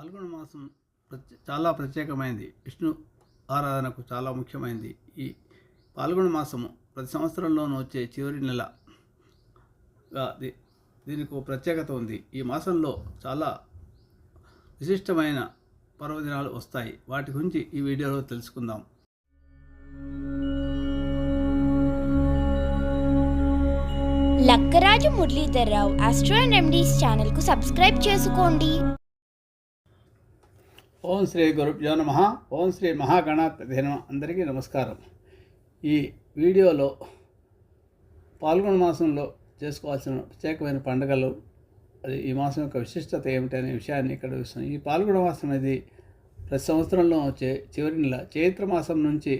పాల్గొన మాసం ప్రత్యే చాలా ప్రత్యేకమైనది విష్ణు ఆరాధనకు చాలా ముఖ్యమైనది ఈ పాల్గొన మాసము ప్రతి సంవత్సరంలోనూ వచ్చే చివరి నెల దీ- దీనికి ఒక ప్రత్యేకత ఉంది. ఈ మాసంలో చాలా విశిష్టమైన పర్వదినాలు వస్తాయి. వాటి గురించి ఈ వీడియోలో తెలుసుకుందాం. Lakkaraju Muralidhar Rao astro and remedies ఛానల్కు సబ్స్క్రైబ్ చేసుకోండి. ఓం శ్రీ గురుభ్యో నమ. ఓం శ్రీ మహాగణాధిన అందరికీ నమస్కారం. ఈ వీడియోలో పాల్గొన మాసంలో చేసుకోవాల్సిన ప్రత్యేకమైన పండుగలు అది ఈ మాసం యొక్క విశిష్టత ఏమిటి అనే విషయాన్ని ఇక్కడ చూస్తున్నాం. ఈ పాల్గొన మాసం అనేది ప్రతి సంవత్సరంలో వచ్చే చివరి నెల చైత్ర మాసం నుంచి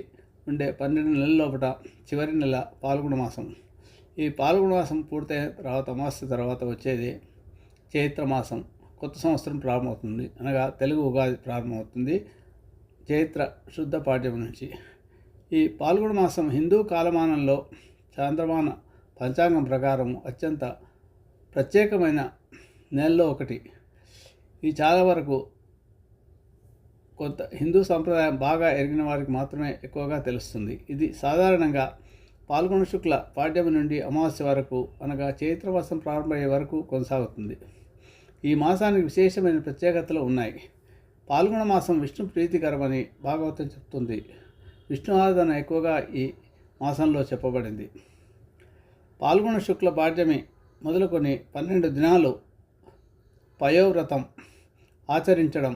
ఉండే పన్నెండు నెలల లోపల చివరి నెల పాల్గొన మాసం. ఈ పాల్గొన మాసం పూర్తయిన తర్వాత అమాస్య తర్వాత వచ్చేది చైత్ర మాసం. కొత్త సంవత్సరం ప్రారంభమవుతుంది. అనగా తెలుగు ఉగాది ప్రారంభమవుతుంది. చైత్ర శుద్ధ పాఠ్యం నుంచి. ఈ పాల్గొన మాసం హిందూ కాలమానంలో చాంద్రమాన పంచాంగం ప్రకారం అత్యంత ప్రత్యేకమైన నెలలో ఒకటి. ఇది చాలా వరకు కొంత హిందూ సంప్రదాయం బాగా ఎరిగిన వారికి మాత్రమే ఎక్కువగా తెలుస్తుంది. ఇది సాధారణంగా పాల్గొన శుక్ల పాడ్యమి నుండి అమావాస్య వరకు అనగా చైత్రమాసం ప్రారంభమయ్యే వరకు కొనసాగుతుంది. ఈ మాసానికి విశేషమైన ప్రత్యేకతలు ఉన్నాయి. పాల్గొన మాసం విష్ణు ప్రీతికరమని భాగవతం చెప్తుంది. విష్ణు ఆరాధన ఎక్కువగా ఈ మాసంలో చెప్పబడింది. పాల్గొన శుక్ల పాడ్యమి మొదలుకొని పన్నెండు దినాలు పయోవ్రతం ఆచరించడం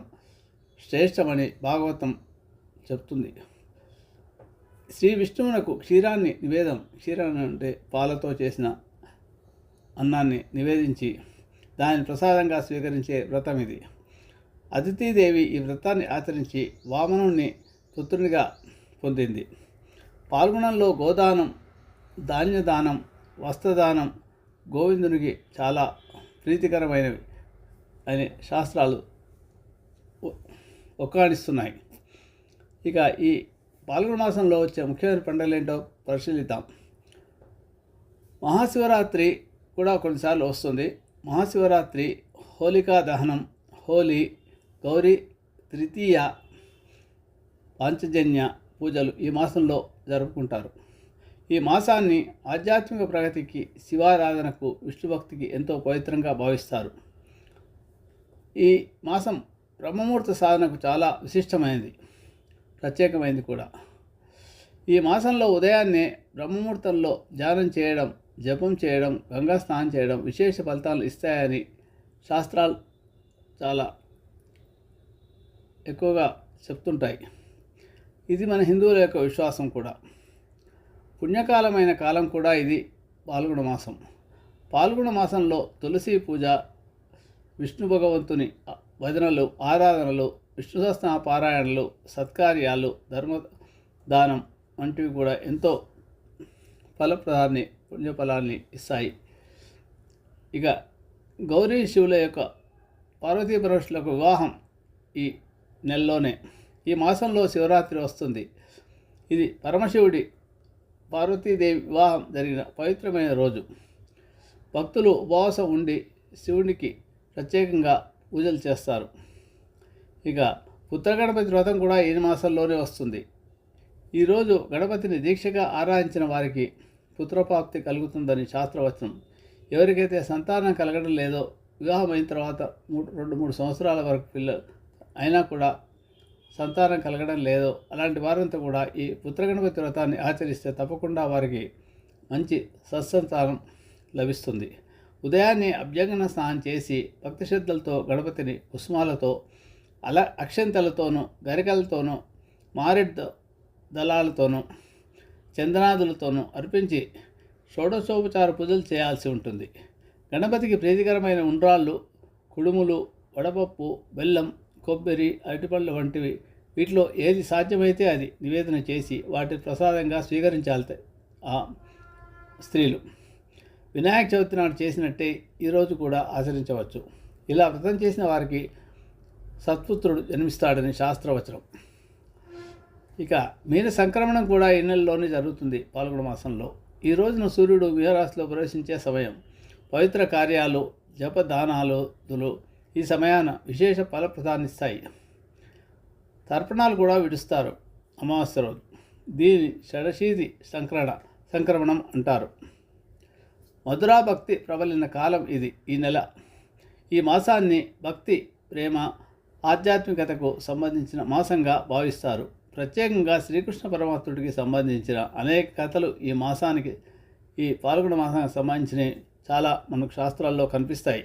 శ్రేష్టమని భాగవతం చెప్తుంది. శ్రీ విష్ణువునకు క్షీరాన్ని నివేదం క్షీరాన్ని అంటే పాలతో చేసిన అన్నాన్ని నివేదించి దానిని ప్రసాదంగా స్వీకరించే వ్రతం ఇది. అతిథిదేవి ఈ వ్రతాన్ని ఆచరించి వామనుణ్ణి పుత్రునిగా పొందింది. పాల్గొనంలో గోదానం ధాన్యదానం వస్త్రదానం గోవిందునికి చాలా ప్రీతికరమైనవి అనే శాస్త్రాలు ఒక్కాణిస్తున్నాయి ఇక ఈ పాల్గొన మాసంలో వచ్చే ముఖ్యమైన పండుగలు ఏంటో పరిశీలిద్దాం. మహాశివరాత్రి కూడా కొన్నిసార్లు వస్తుంది. మహాశివరాత్రి హోలికా దహనం హోలీ గౌరీ తృతీయ పాంచజన్య పూజలు ఈ మాసంలో జరుపుకుంటారు. ఈ మాసాన్ని ఆధ్యాత్మిక ప్రగతికి శివారాధనకు విష్ణుభక్తికి ఎంతో పవిత్రంగా భావిస్తారు. ఈ మాసం బ్రహ్మముహూర్త సాధనకు చాలా విశిష్టమైనది ప్రత్యేకమైనది కూడా. ఈ మాసంలో ఉదయాన్నే బ్రహ్మముహూర్తంలో ధ్యానం చేయడం జపం చేయడం గంగా స్నానం చేయడం విశేష ఫలితాలు ఇస్తాయని శాస్త్రాలు చాలా ఎక్కువగా చెప్తుంటాయి. ఇది మన హిందువుల యొక్క విశ్వాసం కూడా. పుణ్యకాలమైన కాలం కూడా ఇది పాల్గొన మాసం. పాల్గొన మాసంలో తులసి పూజ విష్ణు భగవంతుని భజనలు ఆరాధనలు విష్ణు సహస్ర పారాయణలు సత్కార్యాలు ధర్మ దానం వంటివి కూడా ఎంతో ఫలప్రదాన్ని పుణ్యఫలాన్ని ఇస్తాయి. ఇక గౌరీ శివుల యొక్క పార్వతీ పరమేశ్వరులకు వివాహం ఈ నెలలోనే. ఈ మాసంలో శివరాత్రి వస్తుంది. ఇది పరమశివుడి పార్వతీదేవి వివాహం జరిగిన పవిత్రమైన రోజు. భక్తులు ఉపవాసం ఉండి శివునికి ప్రత్యేకంగా పూజలు చేస్తారు. ఇక పుత్రగణపతి వ్రతం కూడా ఈ మాసంలోనే వస్తుంది. ఈరోజు గణపతిని దీక్షగా ఆరాధించిన వారికి పుత్రప్రాప్తి కలుగుతుందని శాస్త్రవచనం. ఎవరికైతే సంతానం కలగడం లేదో వివాహం అయిన తర్వాత మూడు రెండు మూడు సంవత్సరాల వరకు పిల్లలు అయినా కూడా సంతానం కలగడం లేదో అలాంటి వారంతా కూడా ఈ పుత్రగణపతి వ్రతాన్ని ఆచరిస్తే తప్పకుండా వారికి మంచి సత్సంతానం లభిస్తుంది. ఉదయాన్నే అభ్యంగన స్నానం చేసి భక్తి శ్రద్ధలతో గణపతిని కుసుమాలతో అల అక్షంతలతోనూ గరికలతోనూ మారెడ్ దళాలతోనూ చందనాదులతోనూ అర్పించి షోడశోపచార పూజలు చేయాల్సి ఉంటుంది. గణపతికి ప్రీతికరమైన ఉండ్రాళ్ళు కుడుములు వడపప్పు బెల్లం కొబ్బరి అరటిపళ్ళు వంటివి. వీటిలో ఏది సాధ్యమైతే అది నివేదన చేసి వాటి ప్రసాదంగా స్వీకరించాలి ఆ స్త్రీలు. వినాయక చవితి నాడు చేసినట్టే ఈరోజు కూడా ఆచరించవచ్చు. ఇలా వ్రతం చేసిన వారికి సత్పుత్రుడు జన్మిస్తాడని శాస్త్రవచనం. ఇక మీన సంక్రమణం కూడా ఈ నెలలోనే జరుగుతుంది పాల్గొన మాసంలో. ఈ రోజున సూర్యుడు మీనరాశిలో ప్రవేశించే సమయం పవిత్ర కార్యాలు జపదానాలుదులు ఈ సమయాన విశేష ఫలప్రదాన్నిస్తాయి. తర్పణాలు కూడా విడుస్తారు అమావాస్య రోజు. దీని షడశీది సంక్రమణ సంక్రమణం అంటారు. మధురా భక్తి ప్రబలిన కాలం ఇది ఈ నెల. ఈ మాసాన్ని భక్తి ప్రేమ ఆధ్యాత్మికతకు సంబంధించిన మాసంగా భావిస్తారు. ప్రత్యేకంగా శ్రీకృష్ణ పరమాత్ముడికి సంబంధించిన అనేక కథలు ఈ మాసానికి ఈ పాల్గొన మాసానికి సంబంధించినవి చాలా మనకు శాస్త్రాల్లో కనిపిస్తాయి.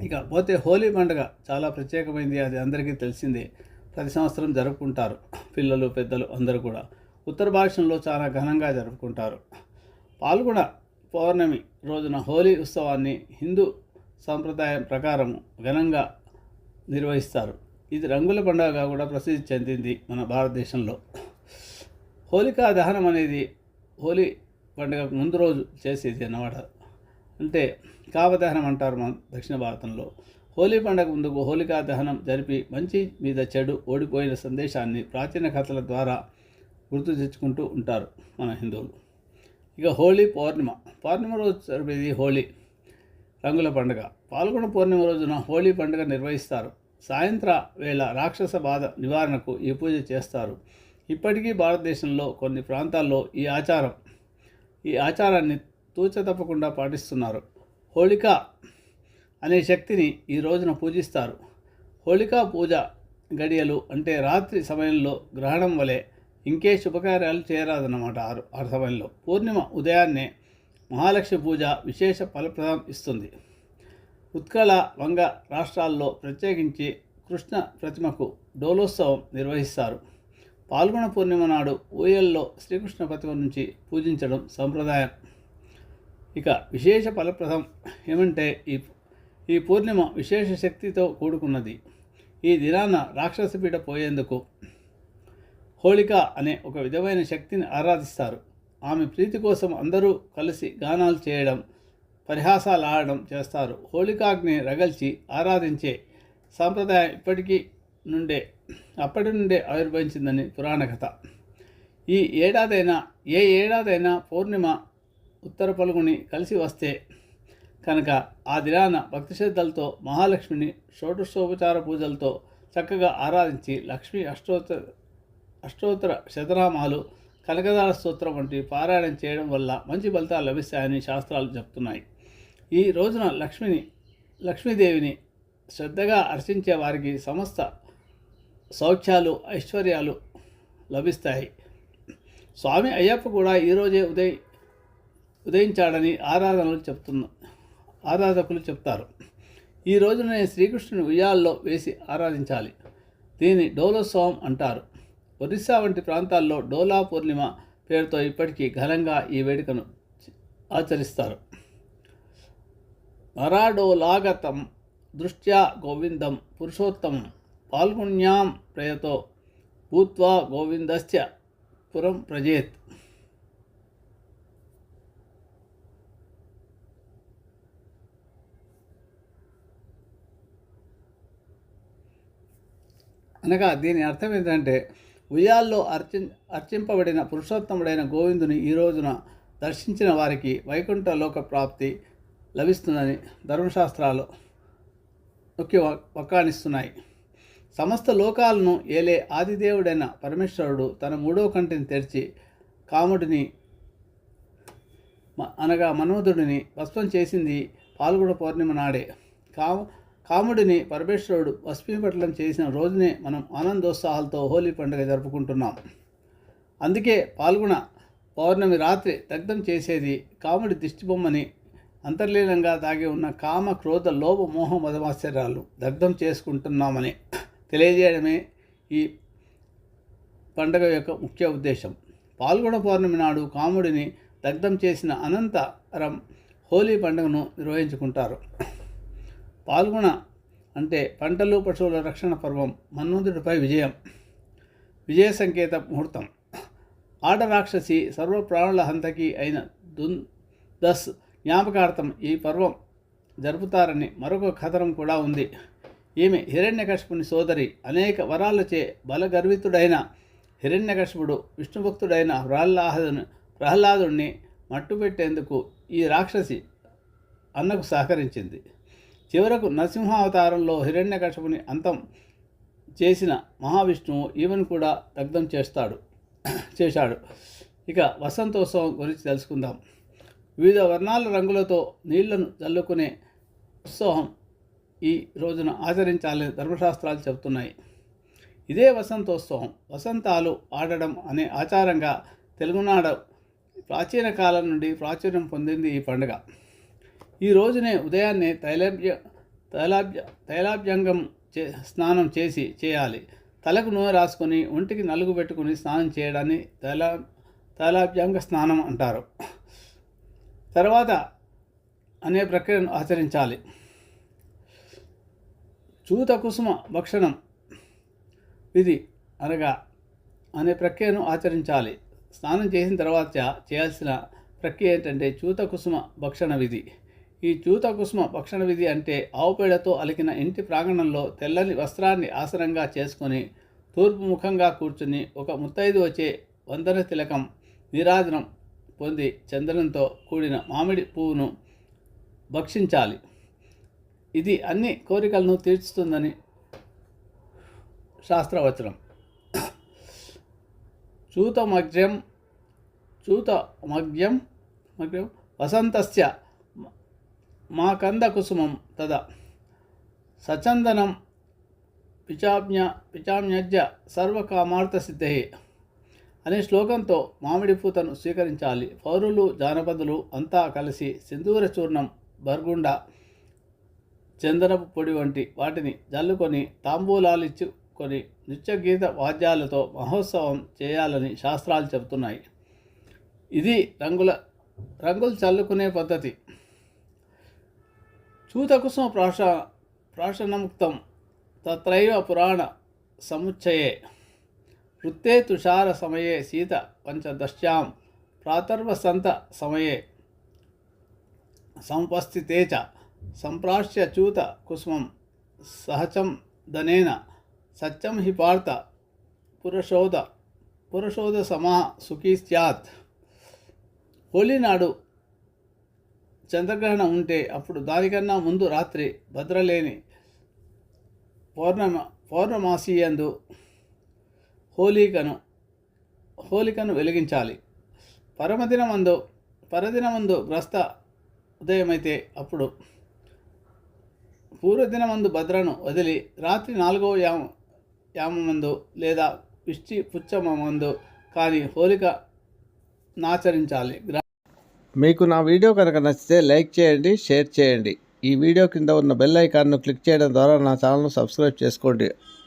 ఇక పోతే హోలీ పండుగ చాలా ప్రత్యేకమైంది అది అందరికీ తెలిసిందే. ప్రతి సంవత్సరం జరుపుకుంటారు పిల్లలు పెద్దలు అందరూ కూడా. ఉత్తర భారతంలో చాలా ఘనంగా జరుపుకుంటారు. పాల్గొన పౌర్ణమి రోజున హోలీ ఉత్సవాన్ని హిందూ సాంప్రదాయం ప్రకారం ఘనంగా నిర్వహిస్తారు. ఇది రంగుల పండుగగా కూడా ప్రసిద్ధి చెందింది మన భారతదేశంలో. హోలికా దహనం అనేది హోలీ పండుగకు ముందు రోజు చేసేది అన్నమాట. అంటే కావదహనం అంటారు మన దక్షిణ భారతంలో. హోలీ పండుగ ముందుకు హోలికా దహనం జరిపి మంచి మీద చెడు ఓడిపోయిన సందేశాన్ని ప్రాచీన కథల ద్వారా గుర్తు తెచ్చుకుంటూ ఉంటారు మన హిందువులు. ఇక హోలీ పౌర్ణిమ. పౌర్ణిమ రోజు జరిపేది హోలీ రంగుల పండుగ. పాల్గొన పౌర్ణిమ రోజున హోలీ పండుగ నిర్వహిస్తారు. సాయంత్ర వేళ రాక్షస బాధ నివారణకు ఈ పూజ చేస్తారు. ఇప్పటికీ భారతదేశంలో కొన్ని ప్రాంతాల్లో ఈ ఆచారం ఈ ఆచారాన్ని తూచ తప్పకుండా పాటిస్తున్నారు. హోళిక అనే శక్తిని ఈ రోజున పూజిస్తారు. హోళికా పూజ గడియలు అంటే రాత్రి సమయంలో గ్రహణం వలె ఇంకే శుభకార్యాలు చేయరాదన్నమాట ఆరు ఆ సమయంలో. పూర్ణిమ ఉదయాన్నే మహాలక్ష్మి పూజ విశేష ఫలప్రదం ఇస్తుంది. ఉత్కళ వంగ రాష్ట్రాల్లో ప్రత్యేకించి కృష్ణ ప్రతిమకు డోలోత్సవం నిర్వహిస్తారు. పాల్గొన పూర్ణిమ నాడు ఊయల్లో శ్రీకృష్ణ ప్రతిమ నుంచి పూజించడం సంప్రదాయం. ఇక విశేష ఫలప్రదం ఏమంటే ఈ ఈ పూర్ణిమ విశేష శక్తితో కూడుకున్నది. ఈ దినాన రాక్షసపీడ పోయేందుకు హోళిక అనే ఒక విధమైన శక్తిని ఆరాధిస్తారు. ఆమె ప్రీతి కోసం అందరూ కలిసి గానాలు చేయడం పరిహాసాలు ఆడడం చేస్తారు. హోళికాగ్ని రగల్చి ఆరాధించే సాంప్రదాయం ఇప్పటికీ నుండే అప్పటి నుండే ఆవిర్భవించిందని పురాణ కథ. ఈ ఏడాదైనా ఏ ఏడాదైనా పౌర్ణిమ ఉత్తర పలుగుని కలిసి వస్తే కనుక ఆ దినాన భక్తి శ్రద్ధలతో మహాలక్ష్మిని షోడశోపచార పూజలతో చక్కగా ఆరాధించి లక్ష్మి అష్టోత్తర అష్టోత్తర శతనామాలు కనకదార స్తోత్రం వంటి పారాయణం చేయడం వల్ల మంచి ఫలితాలు లభిస్తాయని శాస్త్రాలు చెప్తున్నాయి. ఈ రోజున లక్ష్మిని లక్ష్మీదేవిని శ్రద్ధగా అర్చించే వారికి సమస్త సౌఖ్యాలు ఐశ్వర్యాలు లభిస్తాయి. స్వామి అయ్యప్ప కూడా ఈరోజే ఉదయ ఉదయించాడని ఆరాధనలు చెప్తున్న ఆరాధకులు చెప్తారు. ఈ రోజున శ్రీకృష్ణుని ఉయ్యాల్లో వేసి ఆరాధించాలి. దీన్ని డోలోత్సవం అంటారు. ఒరిస్సా వంటి ప్రాంతాల్లో డోలా పూర్ణిమ పేరుతో ఇప్పటికీ ఘనంగా ఈ వేడుకను ఆచరిస్తారు. వరాడోలాగతం దృష్ట్యా గోవిందం పురుషోత్తమం పాల్గొన్యాం ప్రయతో భూత్వా గోవిందస్య పురం ప్రజేత్. అనగా దీని అర్థం ఏంటంటే ఉయ్యాల్లో అర్చి అర్చింపబడిన పురుషోత్తముడైన గోవిందుని ఈ రోజున దర్శించిన వారికి వైకుంఠ లోక ప్రాప్తి లభిస్తుందని ధర్మశాస్త్రాలు నొక్కి వక్కానిస్తున్నాయి సమస్త లోకాలను ఏలే ఆదిదేవుడైన పరమేశ్వరుడు తన మూడో కంటిని తెరిచి కాముడిని అనగా మన్మధుడిని భస్మం చేసింది పాల్గొన పౌర్ణిమ నాడే. కామ కాముడిని పరమేశ్వరుడు భస్మీపట్లం చేసిన రోజునే మనం ఆనందోత్సాహాలతో హోలీ పండుగ జరుపుకుంటున్నాం. అందుకే పాల్గొన పౌర్ణమి రాత్రి దగ్ధం చేసేది కాముడి దిష్టిబొమ్మని అంతర్లీనంగా దాగి ఉన్న కామ క్రోధ లోభ మోహ మదమాశ్చర్యాలు దగ్ధం చేసుకుంటున్నామని తెలియజేయడమే ఈ పండుగ యొక్క ముఖ్య ఉద్దేశం. పాల్గొన పౌర్ణమి నాడు కాముడిని దగ్ధం చేసిన అనంతరం హోలీ పండుగను నిర్వహించుకుంటారు. పాల్గొన అంటే పంటలు పశువుల రక్షణ పర్వం మన్వంతుడిపై విజయం విజయ సంకేత ముహూర్తం. ఆడరాక్షసి సర్వ ప్రాణుల హంతకి అయిన దున్ దస్ జ్ఞాపకార్థం ఈ పర్వం జరుపుతారని మరొక కథనం కూడా ఉంది. ఈమె హిరణ్యకశ్యపుని సోదరి అనేక వరాలచే బలగర్వితుడైన హిరణ్యకశ్యపుడు విష్ణుభక్తుడైన ప్రహ్లాదుని ప్రహ్లాదుణ్ణి మట్టుపెట్టేందుకు ఈ రాక్షసి అన్నకు సహకరించింది. చివరకు నరసింహావతారంలో హిరణ్యకశపుని అంతం చేసిన మహావిష్ణువు ఈమెను కూడా దగ్ధం చేస్తాడు చేశాడు. ఇక వసంతోత్సవం గురించి తెలుసుకుందాం. వివిధ వర్ణాల రంగులతో నీళ్ళను చల్లుకునే ఉత్సవం ఈ రోజున ఆచరించాలని ధర్మశాస్త్రాలు చెబుతున్నాయి. ఇదే వసంతోత్సవం వసంతాలు ఆడడం అనే ఆచారంగా తెలుగునాడ ప్రాచీన కాలం నుండి ప్రాచుర్యం పొందింది ఈ పండుగ. ఈ రోజునే ఉదయాన్నే తైలాభ్య తైలాభ్య తైలాభ్యంగం చే స్నానం చేసి చేయాలి. తలకు నూనె రాసుకొని ఒంటికి నలుగు పెట్టుకుని స్నానం చేయడాన్ని తైలా తైలాభ్యంగ స్నానం అంటారు. తర్వాత అనే ప్రక్రియను ఆచరించాలి. చూత కుసుమ భక్షణం విధి అనగా అనే ప్రక్రియను ఆచరించాలి. స్నానం చేసిన తర్వాత చేయాల్సిన ప్రక్రియ ఏంటంటే చూత కుసుమ భక్షణ విధి. ఈ చూత కుసుమ భక్షణ విధి అంటే ఆవు పేడతో అలికిన ఇంటి ప్రాంగణంలో తెల్లని వస్త్రాన్ని ఆసనంగా చేసుకొని తూర్పు ముఖంగా కూర్చుని ఒక ముత్తైదు వచ్చే వందన తిలకం నీరాజనం పొంది చందనంతో కూడిన మామిడి పువ్వును భక్షించాలి. ఇది అన్ని కోరికలను తీర్చుతుందని శాస్త్రవచనం. చూతమగ్ర్యం చూతమగ్యం మగ్యం వసంతస్య కుసుమం తద. సచందనం పిచాజ్ఞ పిచామ్యజ్య సర్వకామార్థసిద్ధే అనే శ్లోకంతో మామిడి పూతను స్వీకరించాలి. పౌరులు జానపదులు అంతా కలిసి సింధూర చూర్ణం బర్గుండ చందనపు పొడి వంటి వాటిని జల్లుకొని తాంబూలాలిచ్చుకొని నృత్య నృత్యగీత వాద్యాలతో మహోత్సవం చేయాలని శాస్త్రాలు చెబుతున్నాయి. ఇది రంగుల రంగులు చల్లుకునే పద్ధతి. చూతకుసుమ ప్రాష ప్రాశనముక్తం తత్రైవ పురాణ సముచ్చయే. వృత్తే తుషార సమయే సీత పంచదశ్యాం ప్రాతర్వసంత సమయే. సంపస్థితే చ సంప్రాశ్య చూత కుసుమం సహచం దనేన సత్యం హి పార్థ పురుషోద పురుషోద సమా సుఖీ స్యాత్. హోలీ నాడు చంద్రగ్రహణం ఉంటే అప్పుడు దానికన్నా ముందు రాత్రి భద్రలేని పౌర్ణమ పౌర్ణమాసీయందు హోలికను హోలికను వెలిగించాలి. పరమదినమందు పరదినమందు గ్రస్త ఉదయమైతే అప్పుడు పూర్వదినమందు భద్రను వదిలి రాత్రి నాలుగవ యామ యామమందు లేదా విష్టి పుచ్చమందు కానీ హోలిక నాచరించాలి. మీకు నా వీడియో కనుక నచ్చితే లైక్ చేయండి షేర్ చేయండి. ఈ వీడియో కింద ఉన్న బెల్ ఐకాన్ను క్లిక్ చేయడం ద్వారా నా ఛానల్ను సబ్స్క్రైబ్ చేసుకోండి.